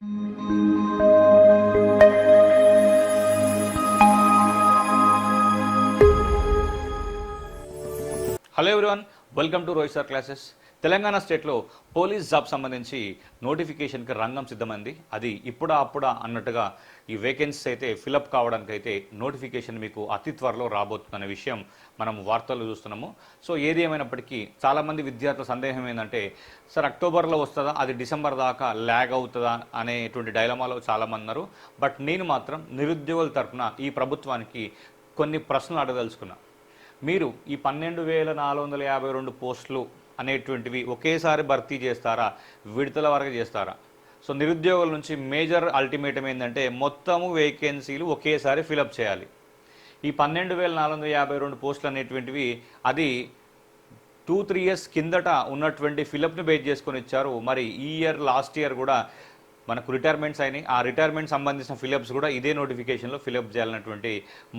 Hello everyone, welcome to Roystar Classes. Telangana స్టేట్లో police job సంబంధించి నోటిఫికేషన్కి రంగం సిద్ధమైంది. అది ఇప్పుడా అప్పుడా అన్నట్టుగా ఈ వేకెన్సీ అయితే ఫిలప్ కావడానికైతే నోటిఫికేషన్ మీకు అతి త్వరలో రాబోతుందనే విషయం మనం వార్తల్లో చూస్తున్నాము. సో ఏది ఏమైనప్పటికీ చాలామంది విద్యార్థుల సందేహం ఏంటంటే సార్ అక్టోబర్లో వస్తుందా? అది డిసెంబర్ దాకా ల్యాగ్ అవుతుందా? అనేటువంటి డైలమాలో చాలామంది ఉన్నారు. బట్ నేను మాత్రం నిరుద్యోగుల తరఫున ఈ ప్రభుత్వానికి కొన్ని ప్రశ్నలు అడగదలుచుకున్నా. మీరు ఈ పన్నెండు వేల నాలుగు వందల యాభై రెండు పోస్టులు అనేటువంటివి ఒకేసారి భర్తీ చేస్తారా? విడతల వరకు చేస్తారా? సో నిరుద్యోగుల నుంచి మేజర్ అల్టిమేటం ఏంటంటే మొత్తము వేకెన్సీలు ఒకేసారి ఫిలప్ చేయాలి. ఈ పన్నెండు వేల నాలుగు వందల యాభై రెండు పోస్టులు అనేటువంటివి అది టూ త్రీ ఇయర్స్ కిందట ఉన్నటువంటి ఫిలప్ని బేస్ చేసుకొని ఇచ్చారు. మరి ఈ ఇయర్ లాస్ట్ ఇయర్ కూడా మనకు రిటైర్మెంట్స్ అయినాయి. ఆ రిటైర్మెంట్ సంబంధించిన ఫిలప్స్ కూడా ఇదే నోటిఫికేషన్లో ఫిలప్ చేయాలన్నటువంటి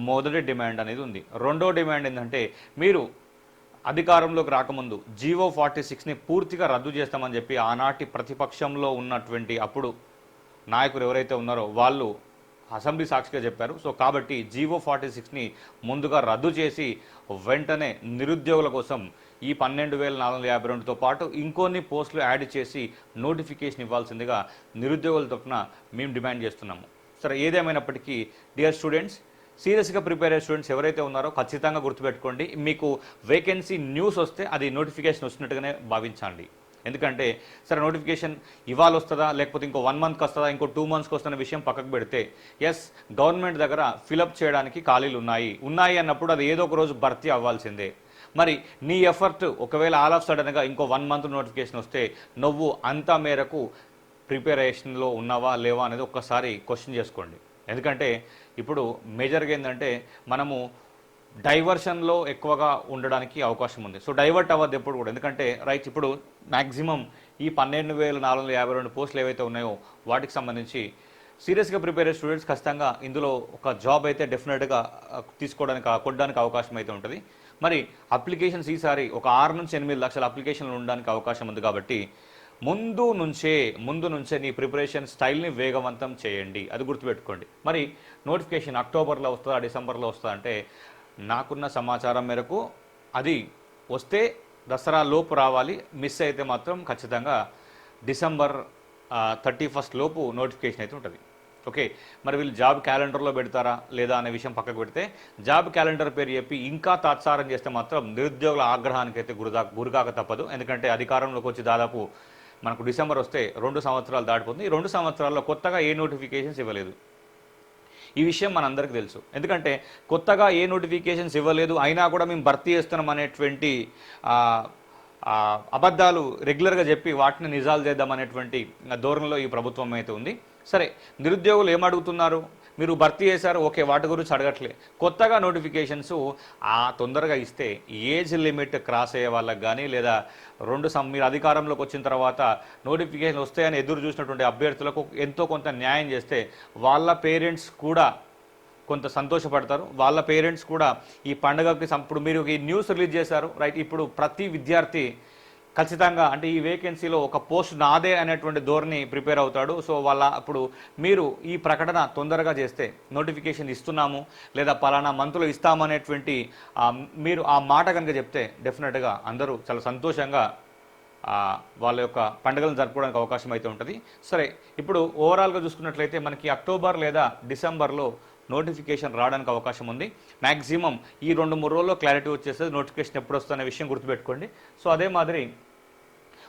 మొదటి డిమాండ్ అనేది ఉంది. రెండో డిమాండ్ ఏంటంటే మీరు అధికారంలోకి రాకముందు జీవో ఫార్టీ సిక్స్ని పూర్తిగా రద్దు చేస్తామని చెప్పి ఆనాటి ప్రతిపక్షంలో ఉన్నటువంటి అప్పుడు నాయకులు ఎవరైతే ఉన్నారో వాళ్ళు అసెంబ్లీ సాక్షిగా చెప్పారు. సో కాబట్టి జీవో ఫార్టీ సిక్స్ని ముందుగా రద్దు చేసి వెంటనే నిరుద్యోగుల కోసం ఈ పన్నెండు వేల నాలుగు వందల యాభై రెండుతో పాటు ఇంకొన్ని పోస్టులు యాడ్ చేసి నోటిఫికేషన్ ఇవ్వాల్సిందిగా నిరుద్యోగుల తరఫున మేము డిమాండ్ చేస్తున్నాము. సరే ఏదేమైనప్పటికీ డియర్ స్టూడెంట్స్ సీరియస్గా ప్రిపేర్ అయ్యే స్టూడెంట్స్ ఎవరైతే ఉన్నారో ఖచ్చితంగా గుర్తుపెట్టుకోండి. మీకు వేకెన్సీ న్యూస్ వస్తే అది నోటిఫికేషన్ వస్తున్నట్టుగానే భావించండి. ఎందుకంటే సరే నోటిఫికేషన్ ఇవాళ వస్తుందా లేకపోతే ఇంకో వన్ మంత్కి వస్తుందా ఇంకో టూ మంత్స్కి వస్తున్న విషయం పక్కకు పెడితే ఎస్ గవర్నమెంట్ దగ్గర ఫిలప్ చేయడానికి ఖాళీలు ఉన్నాయి. ఉన్నాయి అన్నప్పుడు అది ఏదో ఒక రోజు భర్తీ అవ్వాల్సిందే. మరి నీ ఎఫర్ట్ ఒకవేళ ఆల్ ఆఫ్ సడన్గా ఇంకో వన్ మంత్ నోటిఫికేషన్ వస్తే నువ్వు అంత మేరకు ప్రిపరేషన్లో ఉన్నావా లేవా అనేది ఒక్కసారి క్వశ్చన్ చేసుకోండి. ఎందుకంటే ఇప్పుడు మేజర్గా ఏంటంటే మనము డైవర్షన్లో ఎక్కువగా ఉండడానికి అవకాశం ఉంది. సో డైవర్ట్ అవ్వద్దు ఎప్పుడు కూడా. ఎందుకంటే రైట్ ఇప్పుడు మ్యాక్సిమం ఈ పన్నెండు వేల నాలుగు వందల యాభై రెండు పోస్టులు ఏవైతే ఉన్నాయో వాటికి సంబంధించి సీరియస్గా ప్రిపేర్ అయ్యే స్టూడెంట్స్ ఖచ్చితంగా ఇందులో ఒక జాబ్ అయితే డెఫినెట్గా తీసుకోవడానికి కొట్టడానికి అవకాశం అయితే ఉంటుంది. మరి అప్లికేషన్స్ ఈసారి ఒక ఆరు నుంచి ఎనిమిది లక్షల అప్లికేషన్లు ఉండడానికి అవకాశం ఉంది కాబట్టి ముందు నుంచే ముందు నుంచే నీ ప్రిపరేషన్ స్టైల్ని వేగవంతం చేయండి. అది గుర్తుపెట్టుకోండి. మరి నోటిఫికేషన్ అక్టోబర్లో వస్తుందా డిసెంబర్లో వస్తుందా అంటే నాకున్న సమాచారం మేరకు అది వస్తే దసరా లోపు రావాలి. మిస్ అయితే మాత్రం ఖచ్చితంగా డిసెంబర్ థర్టీ ఫస్ట్ లోపు నోటిఫికేషన్ అయితే ఉంటుంది. ఓకే? మరి వీళ్ళు జాబ్ క్యాలెండర్లో పెడతారా లేదా అనే విషయం పక్కకు పెడితే జాబ్ క్యాలెండర్ పేరు చెప్పి ఇంకా తాత్సారం చేస్తే మాత్రం నిరుద్యోగుల ఆగ్రహానికి అయితే గురిదా గురికాక తప్పదు. ఎందుకంటే అధికారంలోకి వచ్చి దాదాపు మనకు డిసెంబర్ వస్తే రెండు సంవత్సరాలు దాటిపోతుంది. ఈ రెండు సంవత్సరాల్లో కొత్తగా ఏ నోటిఫికేషన్స్ ఇవ్వలేదు. ఈ విషయం మనందరికీ తెలుసు. ఎందుకంటే కొత్తగా ఏ నోటిఫికేషన్స్ ఇవ్వలేదు అయినా కూడా మేము భర్తీ చేస్తున్నాం అనేటువంటి అబద్ధాలు రెగ్యులర్గా చెప్పి వాటిని నిజాలు చేద్దాం అనేటువంటి ధోరణిలో ఈ ప్రభుత్వం అయితే ఉంది. సరే నిరుద్యోగులు ఏమడుగుతున్నారు మీరు భర్తీ చేశారు ఓకే వాటి గురించి అడగట్లే. కొత్తగా నోటిఫికేషన్స్ ఆ తొందరగా ఇస్తే ఏజ్ లిమిట్ క్రాస్ అయ్యే వాళ్ళకి కానీ లేదా రెండు సం మీరు అధికారంలోకి వచ్చిన తర్వాత నోటిఫికేషన్ వస్తాయని ఎదురు చూసినటువంటి అభ్యర్థులకు ఎంతో కొంత న్యాయం చేస్తే వాళ్ళ పేరెంట్స్ కూడా కొంత సంతోషపడతారు. వాళ్ళ పేరెంట్స్ కూడా ఈ పండుగకి ఇప్పుడు మీరు ఈ న్యూస్ రిలీజ్ చేశారు రైట్? ఇప్పుడు ప్రతి విద్యార్థి ఖచ్చితంగా అంటే ఈ వేకెన్సీలో ఒక పోస్ట్ నాదే అనేటువంటి ధోరణి ప్రిపేర్ అవుతాడు. సో వాళ్ళ అప్పుడు మీరు ఈ ప్రకటన తొందరగా చేస్తే నోటిఫికేషన్ ఇస్తున్నాము లేదా పలానా మంత్లో ఇస్తామనేటువంటి మీరు ఆ మాట కనుక చెప్తే డెఫినెట్గా అందరూ చాలా సంతోషంగా వాళ్ళ యొక్క పండుగలను జరుపుకోవడానికి అవకాశం అయితే ఉంటుంది. సరే ఇప్పుడు ఓవరాల్గా చూసుకున్నట్లయితే మనకి అక్టోబర్ లేదా డిసెంబర్లో నోటిఫికేషన్ రావడానికి అవకాశం ఉంది. మ్యాక్సిమం ఈ రెండు మూడు రోజుల్లో క్లారిటీ వచ్చేస్తుంది నోటిఫికేషన్ ఎప్పుడు వస్తుందనే విషయం గుర్తుపెట్టుకోండి. సో అదే మాదిరి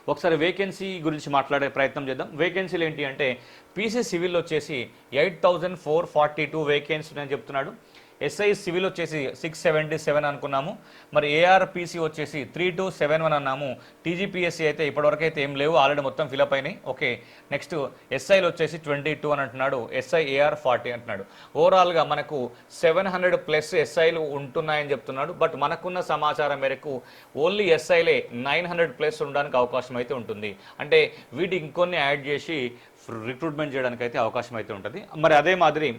ఒకసారి వేకెన్సీ గురించి మాట్లాడే ప్రయత్నం చేద్దాం. వేకెన్సీలు ఏంటి అంటే పీసీ సివిల్ వచ్చేసి eight thousand four forty two vacancy అని చెప్తున్నాడు. ఎస్ఐ సివిల్ వచ్చేసి సిక్స్ సెవెంటీ సెవెన్ అనుకున్నాము. మరి ఏఆర్పిసి వచ్చేసి త్రీ టూ సెవెన్ వన్ అన్నాము. టీజీపీఎస్సీ అయితే ఇప్పటివరకు అయితే ఏం లేవు. ఆల్రెడీ మొత్తం ఫిలప్ అయినాయి. ఓకే నెక్స్ట్ ఎస్ఐలు వచ్చేసి ట్వంటీ టూ అని అంటున్నాడు. ఎస్ఐ ఏఆర్ ఫార్టీ అంటున్నాడు. ఓవరాల్గా మనకు సెవెన్ హండ్రెడ్ ప్లస్ ఎస్ఐలు ఉంటున్నాయని చెప్తున్నాడు. బట్ మనకున్న సమాచారం మేరకు ఓన్లీ ఎస్ఐలే నైన్ హండ్రెడ్ ప్లస్ ఉండడానికి అవకాశం అయితే ఉంటుంది. అంటే వీటి ఇంకొన్ని యాడ్ చేసి రిక్రూట్మెంట్ చేయడానికి అయితే అవకాశం అయితే ఉంటుంది. మరి అదే మాదిరి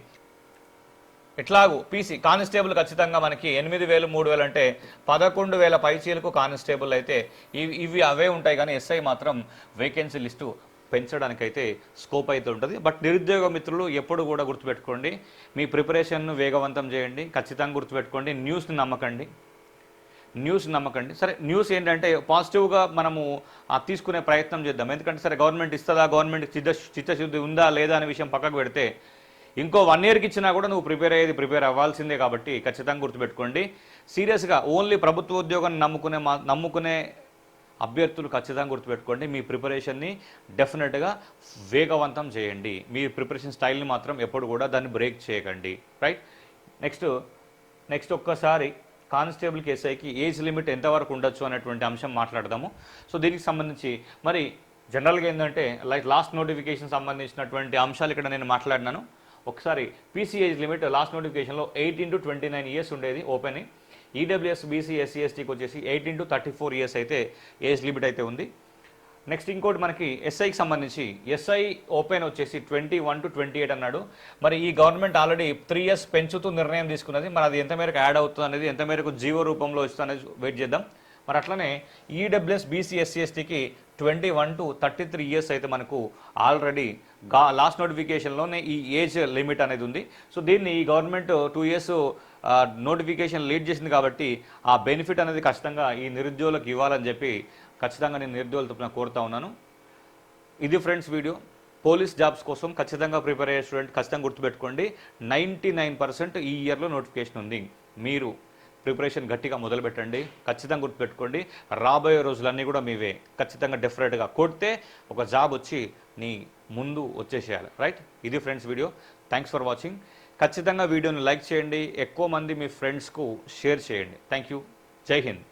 ఎట్లాగూ పీసీ కానిస్టేబుల్ ఖచ్చితంగా మనకి ఎనిమిది వేలు మూడు వేలు అంటే పదకొండు వేల పైచీలకు కానిస్టేబుల్ అయితే ఇవి ఇవి అవే ఉంటాయి కానీ ఎస్ఐ మాత్రం వేకెన్సీ లిస్టు పెంచడానికైతే స్కోప్ అయితే ఉంటుంది. బట్ నిరుద్యోగ మిత్రులు ఎప్పుడు కూడా గుర్తుపెట్టుకోండి మీ ప్రిపరేషన్ను వేగవంతం చేయండి ఖచ్చితంగా గుర్తుపెట్టుకోండి న్యూస్ని నమ్మకండి. న్యూస్ నమ్మకండి. సరే న్యూస్ ఏంటంటే పాజిటివ్గా మనము తీసుకునే ప్రయత్నం చేద్దాం. ఎందుకంటే సరే గవర్నమెంట్ ఇస్తుందా? గవర్నమెంట్ చిత్త చిత్తశుద్ధి ఉందా లేదా అనే విషయం పక్కకు పెడితే ఇంకో వన్ ఇయర్కి ఇచ్చినా కూడా నువ్వు ప్రిపేర్ అయ్యేది ప్రిపేర్ అవ్వాల్సిందే కాబట్టి ఖచ్చితంగా గుర్తుపెట్టుకోండి. సీరియస్గా ఓన్లీ ప్రభుత్వ ఉద్యోగాన్ని నమ్ముకునే మా నమ్ముకునే అభ్యర్థులు ఖచ్చితంగా గుర్తుపెట్టుకోండి. మీ ప్రిపరేషన్ని డెఫినెట్గా వేగవంతం చేయండి. మీ ప్రిపరేషన్ స్టైల్ని మాత్రం ఎప్పుడు కూడా దాన్ని బ్రేక్ చేయకండి. రైట్ నెక్స్ట్ నెక్స్ట్ ఒక్కసారి కానిస్టేబుల్ కేసీఐకి ఏజ్ లిమిట్ ఎంతవరకు ఉండొచ్చు అనేటువంటి అంశం మాట్లాడదాము. సో దీనికి సంబంధించి మరి జనరల్గా ఏంటంటే లైక్ లాస్ట్ నోటిఫికేషన్ సంబంధించినటువంటి అంశాలు ఇక్కడ నేను మాట్లాడినాను. ఒకసారి పీసీఏజ్ లిమిట్ లాస్ట్ నోటిఫికేషన్లో eighteen to twenty nine years ఉండేది ఓపెన్ ఈడబ్ల్యూఎస్ బీసీ ఎస్సీ ఎస్టీకి వచ్చేసి eighteen to thirty four years అయితే ఏజ్ లిమిట్ అయితే ఉంది. నెక్స్ట్ ఇంకోటి మనకి ఎస్ఐకి సంబంధించి ఎస్ఐ ఓపెన్ వచ్చేసి twenty one to twenty eight అన్నాడు. మరి ఈ గవర్నమెంట్ ఆల్రెడీ త్రీ ఇయర్స్ పెంచుతూ నిర్ణయం తీసుకున్నది. మరి అది ఎంత మేరకు యాడ్ అవుతుంది అనేది ఎంత మేరకు జీవో రూపంలో వస్తుంది అనేది వెయిట్ చేద్దాం. మరి అట్లనే ఈడబ్ల్యూఎస్ బీసీ ఎస్సీ ఎస్టీకి twenty one to thirty three years అయితే మనకు ఆల్రెడీ గా లాస్ట్ నోటిఫికేషన్లోనే ఈ ఏజ్ లిమిట్ అనేది ఉంది. సో దీన్ని ఈ government two years notification lead చేసింది కాబట్టి ఆ బెనిఫిట్ అనేది ఖచ్చితంగా ఈ నిరుద్యోగులకు ఇవ్వాలని చెప్పి ఖచ్చితంగా నేను నిరుద్యోగుల తరపున కోరుతా ఉన్నాను. ఇది ఫ్రెండ్స్ వీడియో పోలీస్ జాబ్స్ కోసం ఖచ్చితంగా ప్రిపేర్ అయ్యే స్టూడెంట్ ఖచ్చితంగా గుర్తుపెట్టుకోండి. నైంటీ నైన్ పర్సెంట్ ఈ ఇయర్లో నోటిఫికేషన్ ఉంది. మీరు ప్రిపరేషన్ గట్టిగా మొదలుపెట్టండి ఖచ్చితంగా గుర్తుపెట్టుకోండి. రాబోయే రోజులన్నీ కూడా మీవే. ఖచ్చితంగా డెఫినెట్గా కొడితే ఒక జాబ్ వచ్చి నీ ముందు వచ్చేసేయాలి. రైట్ ఇది friends video thanks for watching ఖచ్చితంగా వీడియోని లైక్ చేయండి. ఎక్కువ మంది మీ ఫ్రెండ్స్కు షేర్ చేయండి. Thank you Jai Hind.